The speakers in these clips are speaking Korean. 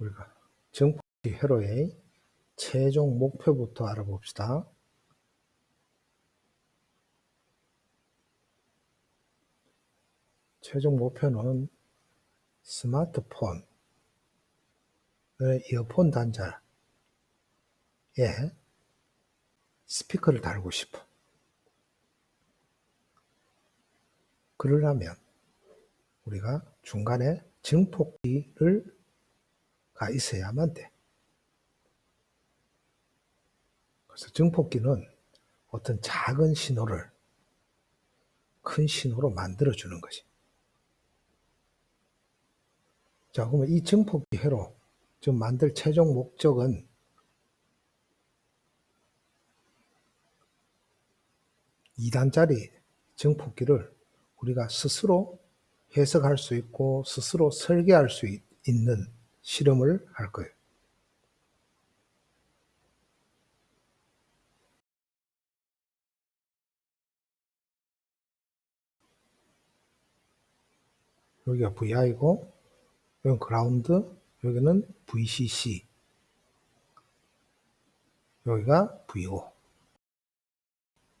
우리가 정폭기 회로의 최종 목표부터 알아봅시다. 최종 목표는 스마트폰의 이어폰 단자에 스피커를 달고 싶어. 그러려면 우리가 중간에 증폭기를 가 있어야만 돼. 그래서 증폭기는 어떤 작은 신호를 큰 신호로 만들어 주는 거지. 자, 그러면 이 증폭기 회로 지금 만들 최종 목적은 이단짜리 증폭기를 우리가 스스로 해석할 수 있고 스스로 설계할 수 있- 있는 실험을 할 거예요. 여기가 VI고 여기는 그라운드, 여기는 VCC, 여기가 VO.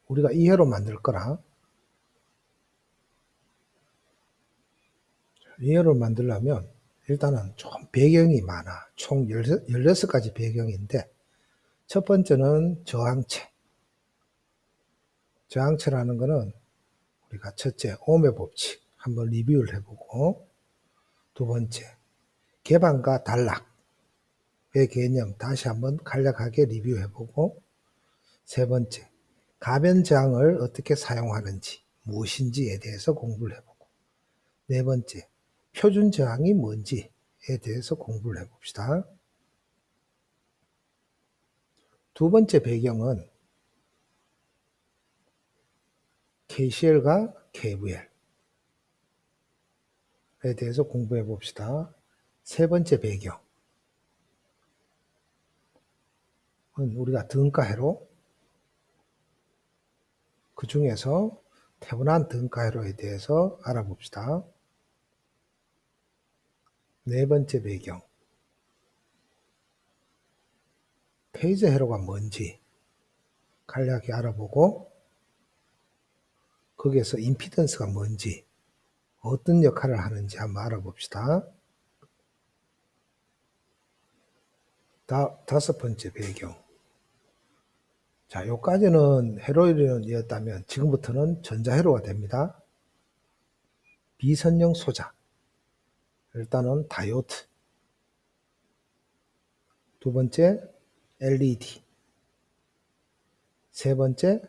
우리가 이 회로 만들 거라 이 회를 만들려면 일단은 좀 배경이 많아. 총 16가지 배경인데 첫 번째는 저항체. 저항체라는 거는 우리가 첫째 오음의 법칙 한번 리뷰를 해보고 두 번째 개방과 단락의 개념 다시 한번 간략하게 리뷰해보고 세 번째 가변 저항을 어떻게 사용하는지 무엇인지에 대해서 공부를 해보고 네 번째 표준 저항이 뭔지에 대해서 공부를 해봅시다. 두 번째 배경은 KCL과 KVL에 대해서 공부해 봅시다. 세 번째 배경은 우리가 등가회로 그 중에서 태분한 등가회로에 대해서 알아봅시다. 네 번째 배경. 페이즈 회로가 뭔지 간략히 알아보고 거기에서 임피던스가 뭔지 어떤 역할을 하는지 한번 알아봅시다. 다, 다섯 번째 배경. 자, 요까지는 회로이었다면 지금부터는 전자회로가 됩니다. 비선형 소자. 일단은 다이오드. 두 번째 LED. 세 번째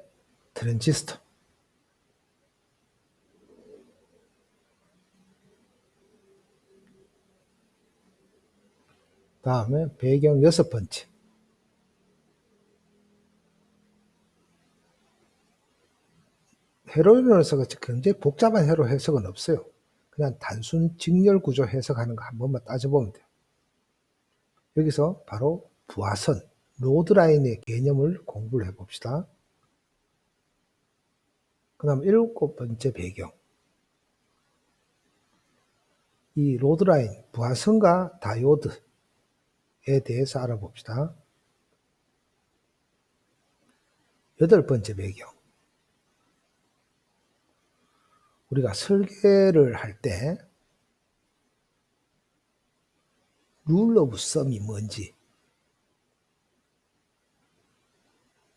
트랜지스터. 다음에 배경 여섯 번째. 회로 이론에서 굉장히 복잡한 회로 해석은 없어요. 그냥 단순 직렬 구조 해석하는 거 한 번만 따져보면 돼요. 여기서 바로 부하선, 로드라인의 개념을 공부를 해봅시다. 그 다음 일곱 번째 배경. 이 로드라인, 부하선과 다이오드에 대해서 알아봅시다. 여덟 번째 배경. 우리가 설계를 할 때 룰 오브 썸이 뭔지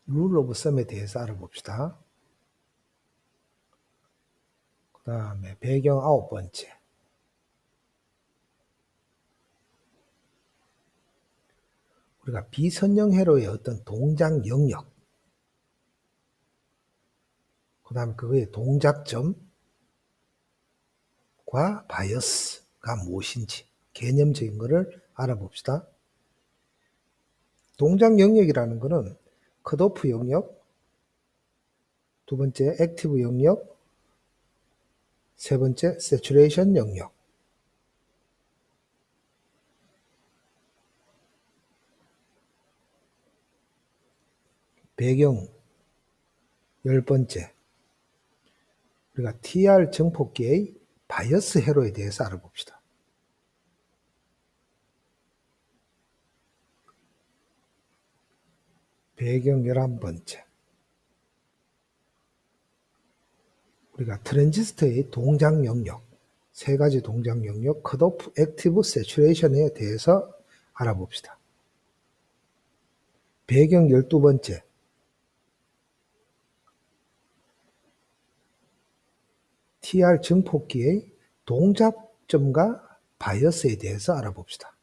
룰 오브 썸에 대해서 알아봅시다. 그 다음에 배경 아홉 번째 우리가 비선형 회로의 어떤 동작 영역 그 다음에 그거의 동작점 과 바이어스가 무엇인지 개념적인 것을 알아봅시다. 동작 영역이라는 것은 컷오프 영역, 두 번째 액티브 영역, 세 번째 세츄레이션 영역. 배경 열 번째 우리가 TR 정폭기의 바이어스 회로에 대해서 알아봅시다. 배경 11번째 우리가 트랜지스터의 동작 영역 세 가지 동작 영역 컷오프, 액티브, 세츄레이션에 대해서 알아봅시다. 배경 12번째 TR 증폭기의 동작점과 바이어스에 대해서 알아봅시다.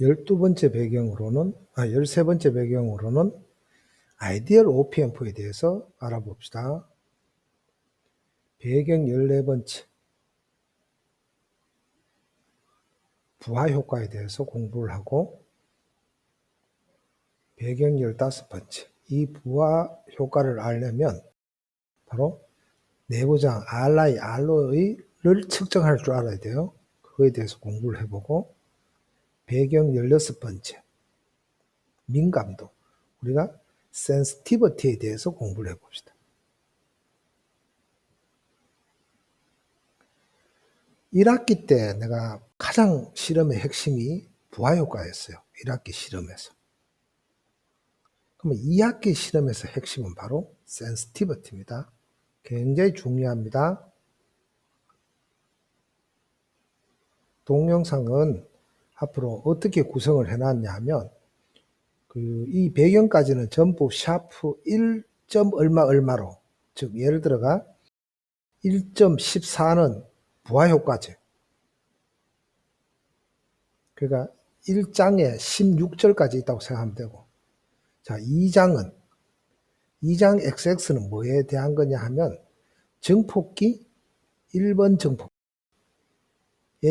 열두 번째 배경으로는, 아, 열세 번째 배경으로는 아이디얼 OPMP에 대해서 알아봅시다. 배경 열네 번째. 부하 효과에 대해서 공부를 하고, 배경 열다섯 번째. 이 부하 효과를 알려면 바로 내부장 RI, RO를 측정할 줄 알아야 돼요. 그거에 대해서 공부를 해보고, 배경 16번째. 민감도. 우리가 센스티버티에 대해서 공부를 해봅시다. 1학기 때 내가 가장 실험의 핵심이 부하효과였어요. 1학기 실험에서. 그러면 2학기 실험에서 핵심은 바로 센스티버티입니다. 굉장히 중요합니다. 동영상은 앞으로 어떻게 구성을 해놨냐 하면 그 이 배경까지는 전부 샤프 1. 얼마 얼마로 즉 예를 들어가 1.14는 부하효과제. 그러니까 1장에 16절까지 있다고 생각하면 되고. 자 2장은 2장 XX는 뭐에 대한 거냐 하면 정폭기 1번 정폭기에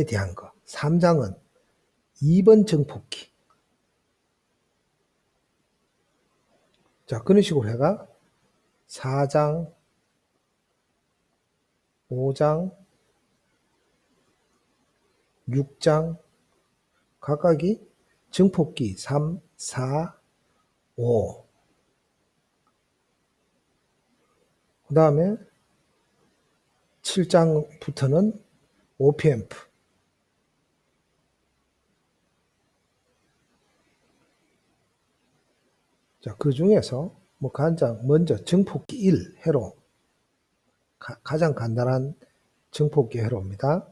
대한 거. 3장은 2번 정폭기. 자, 그런 식으로 해가 4장, 5장, 6장, 각각이 증폭기 3, 4, 5. 그 다음에 7장부터는 OPMF. 자, 그 중에서 뭐 가장 먼저 증폭기 1 회로 가, 장 간단한 증폭기 회로입니다.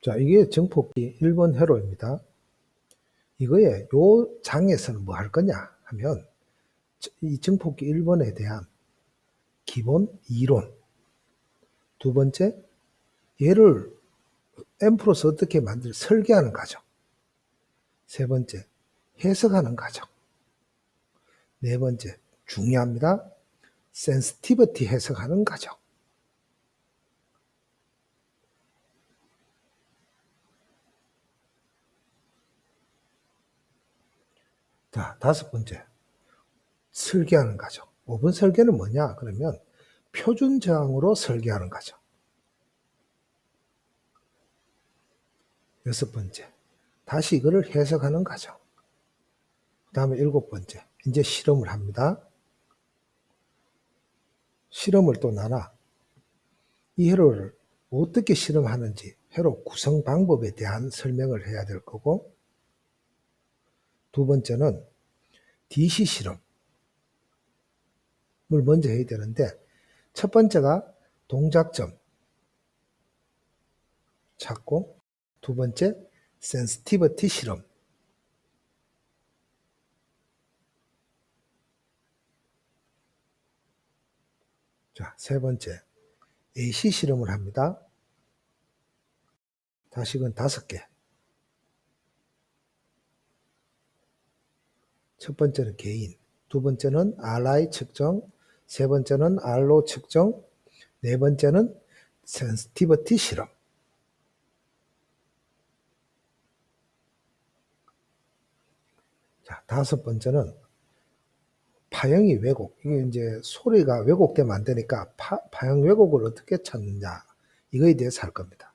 자, 이게 정폭기 1번 회로입니다. 이거에 요 장에서는 뭐 할 거냐 하면 이 정폭기 1번에 대한 기본 이론 두 번째 얘를 앰프로서 어떻게 만들 설계하는 과정 세 번째 해석하는 과정 네 번째 중요합니다. 센스티비티 해석하는 과정 자, 다섯 번째. 설계하는 과정. 5분 설계는 뭐냐? 그러면 표준 저항으로 설계하는 과정. 여섯 번째. 다시 이거를 해석하는 과정. 그 다음에 일곱 번째. 이제 실험을 합니다. 실험을 또 나눠. 이 회로를 어떻게 실험하는지, 회로 구성 방법에 대한 설명을 해야 될 거고, 두 번째는 DC 실험을 먼저 해야 되는데 첫 번째가 동작점 찾고 두 번째 센스티비티 실험 자, 세 번째 AC 실험을 합니다. 다시금 다섯 개 첫 번째는 개인, 두 번째는 RI 측정, 세 번째는 R로 측정, 네 번째는 센스티비티 실험. 자, 다섯 번째는 파형이 왜곡. 이게 이제 소리가 왜곡되면 안 되니까 파, 파형 왜곡을 어떻게 찾느냐. 이거에 대해서 할 겁니다.